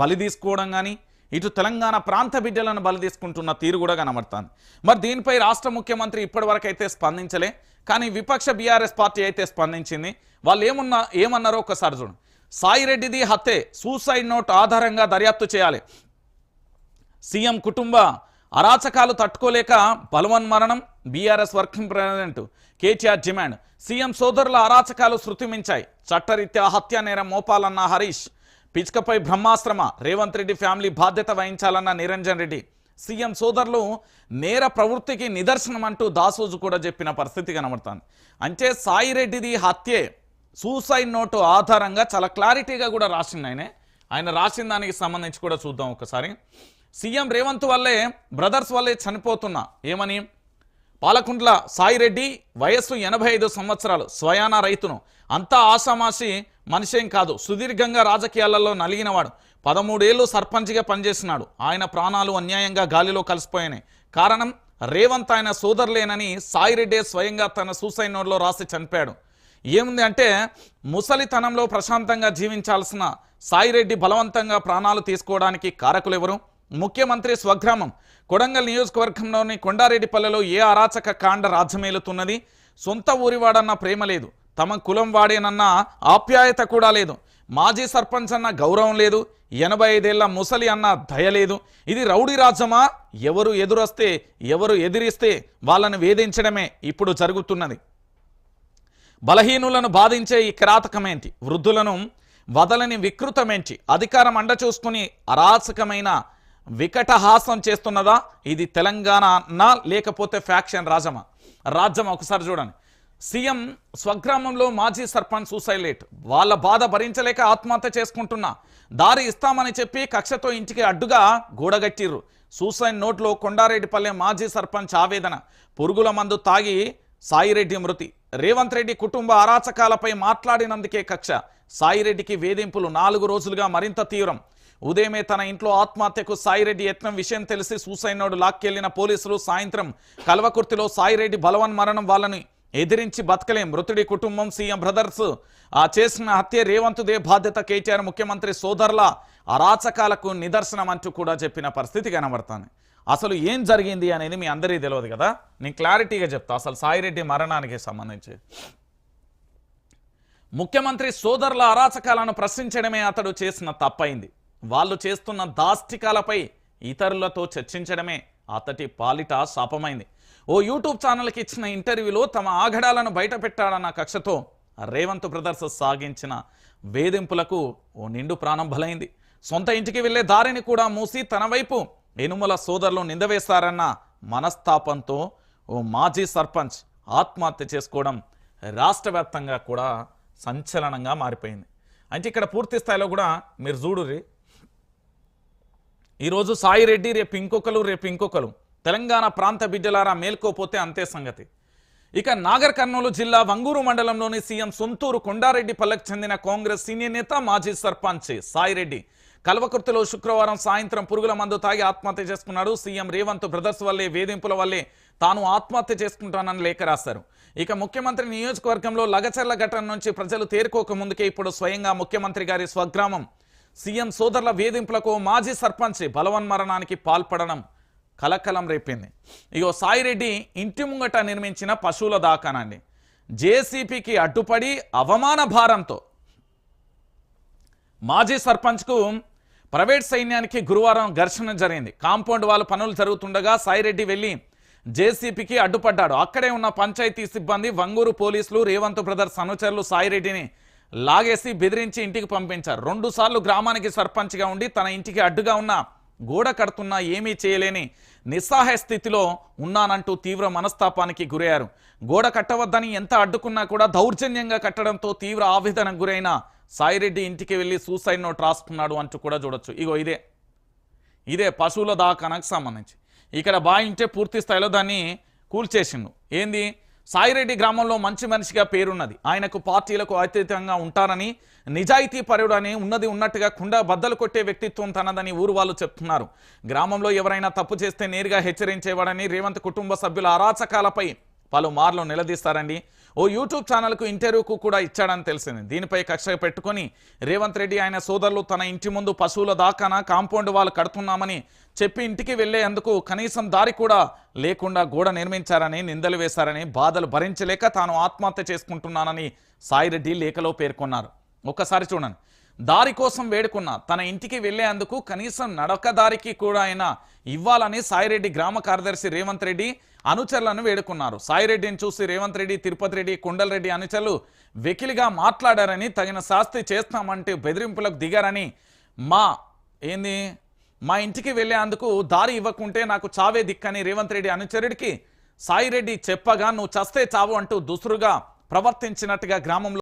బలి తీసుకోవడం కానీ ఇటు తెలంగాణ ప్రాంత బిడ్డలను బలి తీసుకుంటున్న తీరు కూడా కనబడుతుంది. మరి దీనిపై రాష్ట్ర ముఖ్యమంత్రి ఇప్పటివరకు అయితే స్పందించలే కానీ విపక్ష బీఆర్ఎస్ పార్టీ అయితే స్పందించింది. వాళ్ళు ఏమున్నా ఏమన్నారో ఒకసారి చూడండి సాయిరెడ్డిది హత్యే సూసైడ్ నోట్ ఆధారంగా దర్యాప్తు చేయాలి. సీఎం కుటుంబ అరాచకాలు తట్టుకోలేక బలవన్ మరణం BRS working president KTR demand. CM సోదరుల అరాచకాలు శృతిమించాయి. చట్టరీత్యా హత్య నేరం మోపాలన్న హరీష్ పిచ్కపై బ్రహ్మాశ్రమ రేవంత్ రెడ్డి ఫ్యామిలీ బాధ్యత వహించాలన్న నిరంజన్ రెడ్డి. సీఎం సోదరులు నేర ప్రవృత్తికి నిదర్శనం అంటూ దాసోజు కూడా చెప్పిన పరిస్థితి కనబడుతుంది. అంటే సాయిరెడ్డిది హత్యే. సూసైడ్ నోటు ఆధారంగా చాలా క్లారిటీగా కూడా రాసింది ఆయనే. ఆయన రాసిన దానికి సంబంధించి కూడా చూద్దాం ఒకసారి. సీఎం రేవంత్ వల్లే బ్రదర్స్ వల్లే చనిపోతున్నా ఏమని? పాలకుంట్ల సాయిరెడ్డి వయస్సు ఎనభై ఐదు సంవత్సరాలు స్వయానా రైతును. అంతా ఆశామాసి మనిషేం కాదు సుదీర్ఘంగా రాజకీయాలలో నలిగినవాడు. పదమూడేళ్ళు సర్పంచ్గా పనిచేసినాడు ఆయన ప్రాణాలు అన్యాయంగా గాలిలో కలిసిపోయినాయి. కారణం రేవంత్ ఆయన సోదరులేనని సాయిరెడ్డే స్వయంగా తన సూసైడ్ నోట్లో రాసి చనిపోయాడు ఏముంది అంటే ముసలితనంలో ప్రశాంతంగా జీవించాల్సిన సాయిరెడ్డి బలవంతంగా ప్రాణాలు తీసుకోవడానికి కారకులు ఎవరు ముఖ్యమంత్రి స్వగ్రామం. కొడంగల్ నియోజకవర్గంలోని కొండారెడ్డిపల్లెలో ఏ అరాచక కాండ రాజ్యమేలుతున్నది? సొంత ఊరివాడన్న ప్రేమ లేదు. తమ కులం వాడేనన్న ఆప్యాయత కూడా లేదు. మాజీ సర్పంచ్ అన్న గౌరవం లేదు. ఎనభై ఐదేళ్ళ ముసలి అన్న దయ లేదు. ఇది రౌడీ రాజ్యమా? ఎవరు ఎదురొస్తే ఎవరు ఎదిరిస్తే వాళ్ళని వేధించడమే ఇప్పుడు జరుగుతున్నది. బలహీనులను బాధించే ఈ కిరాతకమేంటి? వృద్ధులను వదలని వికృతమేంటి? అధికారం అండ చూసుకుని అరాచకమైన వికటహాసం చేస్తున్నదా? ఇది తెలంగాణ అన్నా లేకపోతే ఫ్యాక్షన్ రాజమా రాజ్యమా? ఒకసారి చూడండి. సీఎం స్వగ్రామంలో మాజీ సర్పంచ్ సూసైలేట్. వాళ్ళ బాధ భరించలేక ఆత్మహత్య చేసుకుంటున్నా. దారి ఇస్తామని చెప్పి కక్షతో ఇంటికి అడ్డుగా గూడగట్టిర్రు. సూసైడ్ నోట్లో కొండారెడ్డిపల్లె మాజీ సర్పంచ్ ఆవేదన. పురుగుల మందు తాగి సాయిరెడ్డి మృతి. రేవంత్ రెడ్డి కుటుంబ అరాచకాలపై మాట్లాడినందుకే కక్ష. సాయిరెడ్డికి వేధింపులు నాలుగు రోజులుగా మరింత తీవ్రం. ఉదయమే తన ఇంట్లో ఆత్మహత్యకు సాయిరెడ్డి యత్నం విషయం తెలిసి సూసైడ్ నోడు లాక్కెళ్ళిన పోలీసులు సాయంత్రం కల్వకుర్తిలో సాయిరెడ్డి బలవన్ మరణం వాళ్ళని ఎదిరించి బతకలేం. మృతుడి కుటుంబం సీఎం బ్రదర్స్. ఆ చేసిన హత్య రేవంతుదే బాధ్యత కేటీఆర్ ముఖ్యమంత్రి సోదరుల అరాచకాలకు నిదర్శనం అంటూ కూడా చెప్పిన పరిస్థితి కనబడుతుంది. అసలు ఏం జరిగింది అనేది మీ అందరికీ తెలియదు కదా? నేను క్లారిటీగా చెప్తా. అసలు సాయిరెడ్డి మరణానికి సంబంధించి. ముఖ్యమంత్రి సోదరుల అరాచకాలను ప్రశ్నించడమే అతడు చేసిన తప్పైంది. వాళ్ళు చేస్తున్న దాష్టికాలపై ఇతరులతో చర్చించడమే అతటి పాలిట శాపమైంది. ఓ యూట్యూబ్ ఛానల్కి ఇచ్చిన ఇంటర్వ్యూలో తమ ఆగడాలను బయటపెట్టాడన్న కక్షతో రేవంత్ బ్రదర్స్ సాగించిన వేధింపులకు ఓ నిండు ప్రాణం బలైంది. సొంత ఇంటికి వెళ్ళే దారిని కూడా మూసి తన వైపు ఎనుమల సోదరులు నిందవేస్తారన్న మనస్తాపంతో ఓ మాజీ సర్పంచ్ ఆత్మహత్య చేసుకోవడం రాష్ట్ర వ్యాప్తంగా కూడా సంచలనంగా మారిపోయింది. అంటే ఇక్కడ పూర్తి స్థాయిలో కూడా మీరు చూడుర్రి. ఈరోజు సాయిరెడ్డి రేపు ఇంకొకరు రేపు ఇంకొకరు. తెలంగాణ ప్రాంత బిడ్డలారా మేల్కోపోతే అంతే సంగతి. ఇక నాగర్ కర్నూలు జిల్లా వంగూరు మండలంలోని సీఎం సొంతూరు కొండారెడ్డి పల్లెకు చెందిన కాంగ్రెస్ సీనియర్ నేత మాజీ సర్పంచ్ సాయిరెడ్డి కల్వకుర్తిలో శుక్రవారం సాయంత్రం పురుగుల మందు తాగి ఆత్మహత్య చేసుకున్నాడు సీఎం రేవంత్ బ్రదర్స్ వల్లే వేధింపుల వల్లే తాను ఆత్మహత్య చేసుకుంటానని లేఖ రాశారు. ఇక ముఖ్యమంత్రి నియోజకవర్గంలో లగచర్ల ఘటన నుంచి ప్రజలు తేరుకోక ముందుకే ఇప్పుడు స్వయంగా ముఖ్యమంత్రి గారి స్వగ్రామం. సీఎం సోదరుల వేధింపులకు మాజీ సర్పంచ్ బలవన్మరణానికి పాల్పడడం. కలకలం రేపింది. ఇగో సాయిరెడ్డి ఇంటి ముంగట నిర్మించిన పశువుల దాకానండి జేసీపీకి అడ్డుపడి అవమాన భారంతో మాజీ సర్పంచ్కు ప్రైవేట్ సైన్యానికి గురువారం ఘర్షణ జరిగింది. కాంపౌండ్ వాళ్ళ పనులు జరుగుతుండగా సాయిరెడ్డి వెళ్ళి జేసీపీకి అడ్డుపడ్డాడు. అక్కడే ఉన్న పంచాయతీ సిబ్బంది వంగూరు పోలీసులు రేవంత్ బ్రదర్స్ అనుచరులు సాయిరెడ్డిని లాగేసి బెదిరించి ఇంటికి పంపించారు. రెండుసార్లు గ్రామానికి సర్పంచ్గా ఉండి తన ఇంటికి అడ్డుగా ఉన్న గోడ కడుతున్నా ఏమీ చేయలేని నిస్సహాయ స్థితిలో ఉన్నానంటూ తీవ్ర మనస్తాపానికి గురయ్యారు. గోడ కట్టవద్దని ఎంత అడ్డుకున్నా కూడా దౌర్జన్యంగా కట్టడంతో తీవ్ర ఆవేదనకు గురైన సాయిరెడ్డి ఇంటికి వెళ్ళి సూసైడ్ నోట్ రాసుకున్నాడు అంటూ కూడా చూడొచ్చు. ఇగో ఇదే. ఇదే పశువుల దాకానకు సంబంధించి. ఇక్కడ బాయింటే పూర్తి స్థాయిలో దాన్ని కూల్చేసిండు. ఏంది? సాయిరెడ్డి గ్రామంలో మంచి మనిషిగా పేరున్నది. ఆయనకు పార్టీలకు అతీతంగా ఉంటారని నిజాయితీ పరుడని ఉన్నది ఉన్నట్టుగా కుండ బద్దలు కొట్టే వ్యక్తిత్వం తనదని ఊరు వాళ్ళు చెప్తున్నారు. గ్రామంలో ఎవరైనా తప్పు చేస్తే నేరుగా హెచ్చరించేవాడని రేవంత్ కుటుంబ సభ్యుల అరాచకాలపై పలుమార్లు నిలదీస్తారండి. ఓ యూట్యూబ్ ఛానల్కు ఇంటర్వ్యూకు కూడా ఇచ్చాడని తెలిసింది. దీనిపై కక్ష పెట్టుకొని రేవంత్ రెడ్డి ఆయన సోదరులు తన ఇంటి ముందు పశువుల దాకాన కాంపౌండ్ వాళ్ళు కడుతున్నామని చెప్పి ఇంటికి వెళ్ళేందుకు కనీసం దారి కూడా లేకుండా గోడ నిర్మించారని నిందలు వేశారని బాధలు భరించలేక తాను ఆత్మహత్య చేసుకుంటున్నానని సాయిరెడ్డి లేఖలో పేర్కొన్నారు. ఒక్కసారి చూడండి. దారి కోసం వేడుకున్న. తన ఇంటికి వెళ్ళేందుకు కనీసం నడక దారికి కూడా అయినా ఇవ్వాలని సాయిరెడ్డి గ్రామ కార్యదర్శి రేవంత్ రెడ్డి అనుచరులను వేడుకున్నారు. సాయిరెడ్డిని చూసి రేవంత్ రెడ్డి తిరుపతి రెడ్డి కొండలరెడ్డి అనుచరులు వెకిలిగా మాట్లాడారని తగిన శాస్తి చేస్తామంటే బెదిరింపులకు దిగారని మా ఏంది? మా ఇంటికి వెళ్ళేందుకు దారి ఇవ్వకుంటే నాకు చావే దిక్కని రేవంత్ రెడ్డి అనుచరుడికి సాయిరెడ్డి చెప్పగా నువ్వు చస్తే చావు అంటూ దుసురుగా ప్రవర్తించినట్టుగా గ్రామంలో